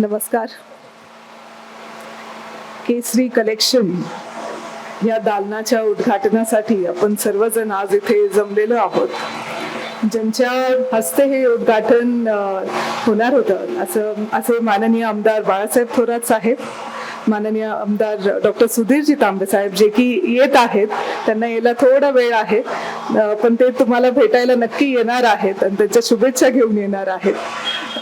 नमस्कार. केसरी कलेक्शन या दालनाच्या उद्घाटनासाठी आपण सर्वजण आज इथे जमलेलो आहोत. ज्यांच्या हस्ते हे उद्घाटन होणार होतं असं असे माननीय आमदार बाळासाहेब थोरात साहेब माननीय आमदार डॉक्टर सुधीरजी तांबे साहेब जे की येत आहेत त्यांना यायला थोडा वेळ आहे पण ते तुम्हाला भेटायला नक्की येणार आहेत आणि त्यांच्या शुभेच्छा घेऊन येणार आहेत.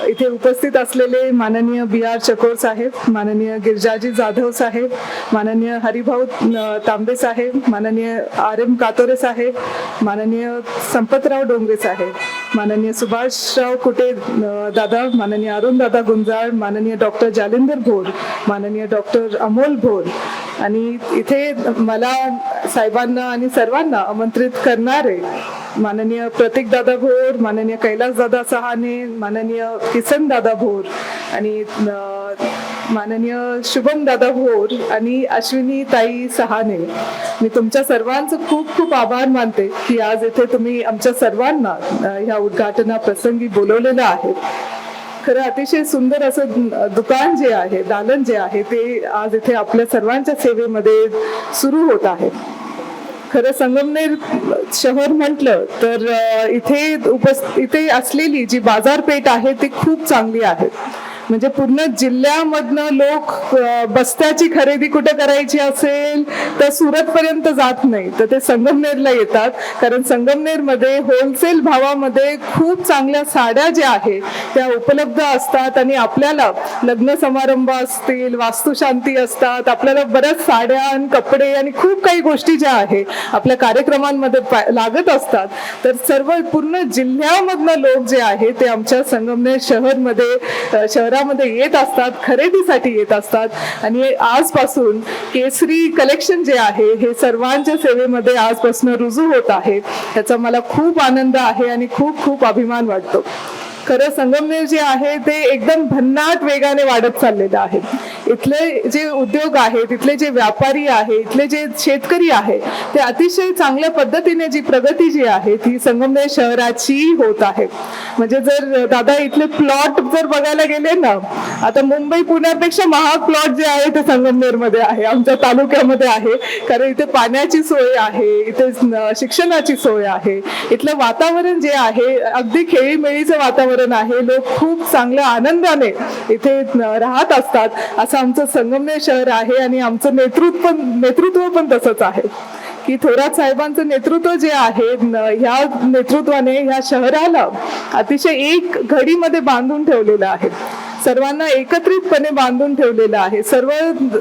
इथे उपस्थित असलेले माननीय बी आर चकोर साहेब माननीय गिरजाजी जाधव साहेब माननीय हरिभाऊ तांबे साहेब माननीय आर एम कातोरे साहेब माननीय संपतराव डोंगरे साहेब माननीय सुभाषराव कुटे दादा माननीय अरुण दादा गुंजाळ माननीय डॉक्टर जालिंदर भोर माननीय डॉक्टर अमोल भोर. आणि इथे मला साहेबांना आणि सर्वांना आमंत्रित करणारे माननीय प्रतीक दादा भोर माननीय कैलास दादा सहाने माननीय किसन दादा भोर आणि माननीय शुभम दादा भोर आणि अश्विनी ताई सहाने. मी तुमच्या सर्वांचं खूप खूप आभार मानते की आज इथे तुम्ही आमच्या सर्वांना ह्या उद्घाटना प्रसंगी बोलवलेलं आहे. खरं अतिशय सुंदर असं दुकान जे आहे दालन जे आहे ते आज इथे आपल्या सर्वांच्या सेवेमध्ये सुरू होत आहे. खरं संगमनेर शहर म्हटलं तर इथे उपस् इथे असलेली जी बाजारपेठ आहे ती खूप चांगली आहे. म्हणजे पूर्ण जिल्ह्यामधनं लोक बस्त्याची खरेदी कुठे करायची असेल तर सुरत पर्यंत जात नाही. तर ते संगमनेरला येतात. कारण संगमनेरमध्ये होलसेल भावामध्ये खूप चांगल्या साड्या ज्या आहेत त्या उपलब्ध असतात आणि आपल्याला लग्न समारंभ असतील वास्तुशांती असतात आपल्याला बऱ्याच साड्या आणि कपडे आणि खूप काही गोष्टी ज्या आहे आपल्या कार्यक्रमांमध्ये लागत असतात. तर सर्व पूर्ण जिल्ह्यामधनं लोक जे आहे ते आमच्या संगमनेर शहरमध्ये शहरात शहरामध्ये येत असतात खरेदीसाठी येत असतात. आणि आजपासून केसरी कलेक्शन जे आहे हे सर्वांच्या सेवेमध्ये आजपासून रुजू होत आहे. त्याचा मला खूप आनंद आहे आणि खूप खूप अभिमान वाटतो. खरं संगमनेर जे आहे ते एकदम भन्नाट वेगाने वाढत चाललेलं आहे. इथले जे उद्योग आहे तिथले जे व्यापारी आहे इथले जे शेतकरी आहे ते अतिशय चांगल्या पद्धतीने जी प्रगती जी आहे ती संगमनेर शहराची होत आहे. म्हणजे जर दादा इथले प्लॉट जर बघायला गेले ना आता मुंबई पुण्यापेक्षा महाग प्लॉट जे आहे ते संगमनेरमध्ये आहे आमच्या तालुक्यामध्ये आहे. कारण इथे पाण्याची सोय आहे इथे शिक्षणाची सोय आहे. इथलं वातावरण जे आहे अगदी खेळीमेळीचं वातावरण आहे. लोक खूप चांगल्या आनंदाने इथे राहत असतात. असं आमचं संगमनेर शहर आहे आणि आमचं नेतृत्व पण नेतृत्व पण तसंच आहे. की थोरात साहेबांचं नेतृत्व जे आहे ह्या नेतृत्वाने ह्या शहराला अतिशय एक घडीमध्ये बांधून ठेवलेलं आहे. सर्वांना एकत्रितपणे बांधून ठेवलेलं आहे. सर्व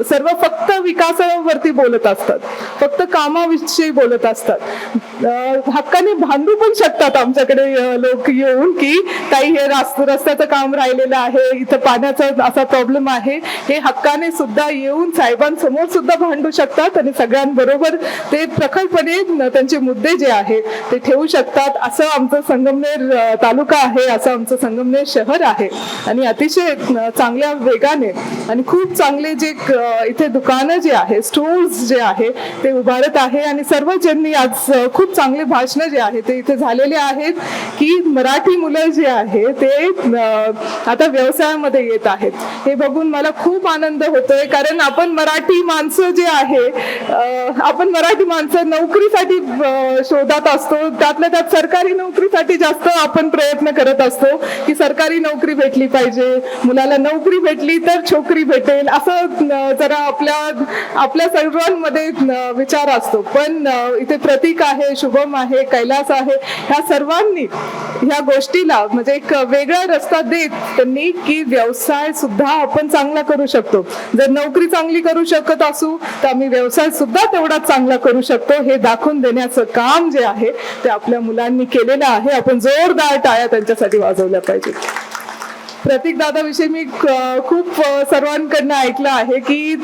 सर्व फक्त विकासावरती बोलत असतात. फक्त कामाविषयी बोलत असतात. हक्काने भांडू पण शकतात आमच्याकडे लोक येऊन की ताई हे रस्त्याचं काम राहिलेलं आहे इथं पाण्याचा असा प्रॉब्लेम आहे. हे हक्काने सुद्धा येऊन साहेबांसमोर सुद्धा भांडू शकतात आणि सगळ्यांबरोबर ते प्रखरपणे त्यांचे मुद्दे जे आहे ते ठेवू शकतात. असं आमचं संगमनेर तालुका आहे असं आमचं संगमनेर शहर आहे. आणि अतिशय चांगल्या वेगाने आणि खूप चांगले जे इथे दुकानं जे आहे स्टोर्स जे आहे ते उभारत आहे. आणि सर्व ज्यांनी आज खूप खूप चांगले भाषणं जे आहे ते इथे झालेले आहेत की मराठी मुलं जे आहे ते आता व्यवसायामध्ये येत आहेत. हे बघून मला खूप आनंद होतोय कारण आपण मराठी माणसं जे आहे आपण मराठी माणसं नोकरीसाठी शोधात असतो. त्यातल्या त्यात सरकारी नोकरीसाठी जास्त आपण प्रयत्न करत असतो की सरकारी नोकरी भेटली पाहिजे मुलाला नोकरी भेटली तर छोकरी भेटेल असं जरा आपल्या आपल्या सर्वांमध्ये विचार असतो. पण इथे प्रतीक आहे शुभम आहे कैलास आहे ह्या सर्वांनी ह्या गोष्टीला म्हणजे एक वेगळा रस्ता देत त्यांनी की व्यवसाय सुद्धा आपण चांगला करू शकतो. जर नोकरी चांगली करू शकत असू तर आम्ही व्यवसाय सुद्धा तेवढाच चांगला करू शकतो. हे दाखवून देण्याचं काम जे आहे ते आपल्या मुलांनी केलेलं आहे. आपण जोरदार टाळ्या त्यांच्यासाठी वाजवल्या पाहिजे प्रतीक दादाविषयी मी खूप सर्वांकडनं ऐकलं आहे की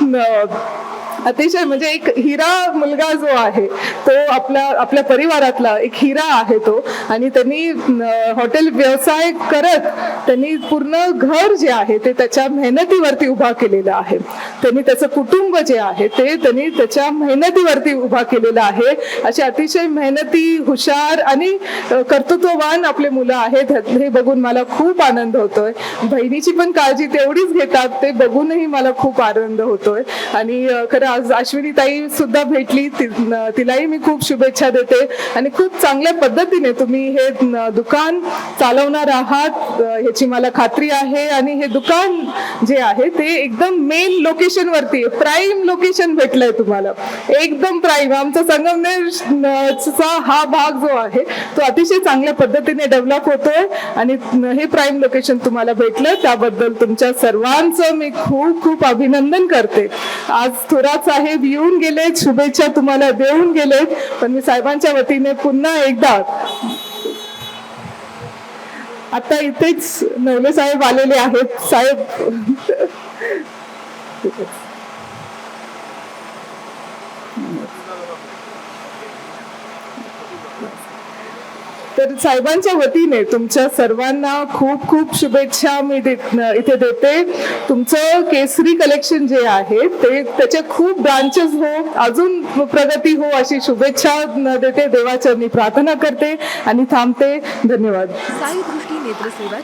अतिशय म्हणजे एक हिरा मुलगा जो आहे तो आपल्या आपल्या परिवारातला एक हिरा आहे तो. आणि त्यांनी हॉटेल व्यवसाय करत त्यांनी पूर्ण घर जे आहे ते त्याच्या मेहनतीवरती उभा केलेलं आहे. त्यांनी त्याचं कुटुंब जे आहे ते त्यांनी त्याच्या मेहनतीवरती उभा केलेलं आहे. असे अतिशय मेहनती हुशार आणि कर्तृत्ववान आपले मुलं आहेत. हे बघून मला खूप आनंद होतोय. बहिणीची पण काळजी तेवढीच घेतात ते बघूनही मला खूप आनंद होतोय. आणि खरं आज अश्विनी ताई सुद्धा भेटली. तिलाही मी खूप शुभेच्छा देते. आणि खूप चांगल्या पद्धतीने तुम्ही हे दुकान चालवणार आहात. ह्याची मला खात्री आहे. आणि हे दुकान जे आहे ते एकदम मेन लोकेशन वरती प्राईम लोकेशन भेटलंय तुम्हाला. एकदम प्राईम आमचा संगमनेर चा हा भाग जो आहे तो अतिशय चांगल्या पद्धतीने डेव्हलप होतोय. आणि हे प्राईम लोकेशन तुम्हाला भेटलं. त्याबद्दल तुमच्या सर्वांचं मी खूप खूप अभिनंदन करते. आज थोरात साहेब येऊन गेलेत शुभेच्छा तुम्हाला देऊन गेलेत पण मी साहेबांच्या वतीने पुन्हा एकदा आता इथेच नवले साहेब आलेले आहेत. साहेब तर साहेबांच्या वतीने तुमच्या सर्वांना खूप खूप शुभेच्छा मी इथे देते. तुमचं केसरी कलेक्शन जे आहे ते त्याचे खूप ब्रांचेस हो अजून प्रगती हो अशी शुभेच्छा देते. देवाच्या मी प्रार्थना करते आणि थांबते. धन्यवाद. साई दृष्टी नेत्रसेवा